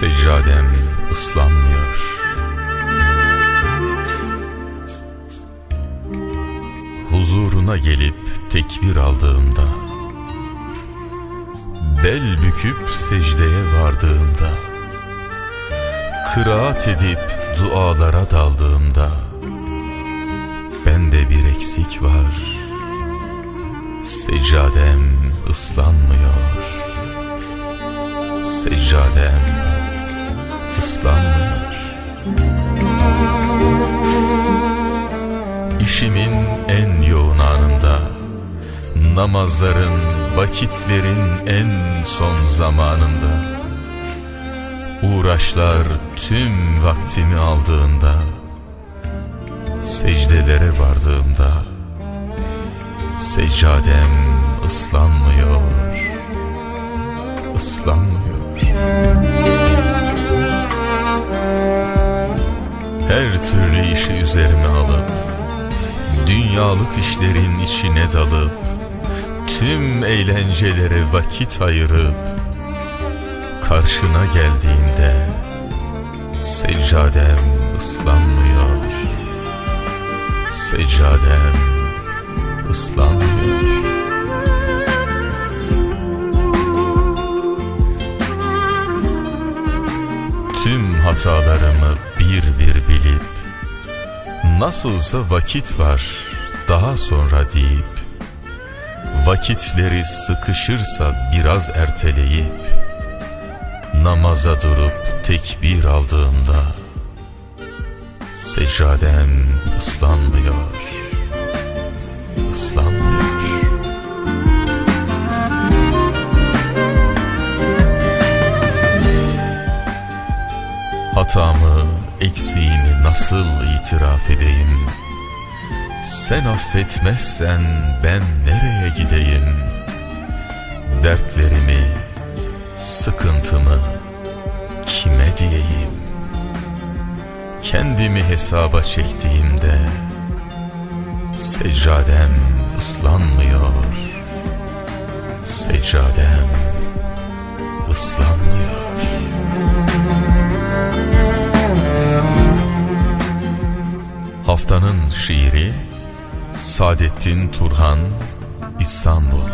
Seccadem ıslanmıyor. Huzuruna gelip tekbir aldığımda, bel büküp secdeye vardığımda, kıraat edip dualara daldığımda, bende bir eksik var. Seccadem ıslanmıyor. Seccadem ıslanmıyor. İşimin en yoğun anında, namazların, vakitlerin en son zamanında, uğraşlar tüm vaktimi aldığında, secdelere vardığımda, seccadem ıslanmıyor, ıslanmıyor. Her türlü işi üzerime alıp Dünyalık işlerin içine dalıp Tüm eğlencelere vakit ayırıp Karşına geldiğimde Seccadem ıslanmıyor. Seccadem ıslanmıyor. Tüm hatalarımı bir bir bilip Nasılsa vakit var daha sonra deyip Vakitleri sıkışırsa biraz erteleyip Namaza durup tekbir aldığımda Seccadem ıslanmıyor ıslanmıyor Hatamı, eksiğimi nasıl itiraf edeyim? Sen affetmezsen ben nereye gideyim? Dertlerimi, sıkıntımı kime diyeyim? Kendimi hesaba çektiğimde seccadem ıslanmıyor. Seccadem ıslanmıyor. Haftanın şiiri Saadettin Turhan İstanbul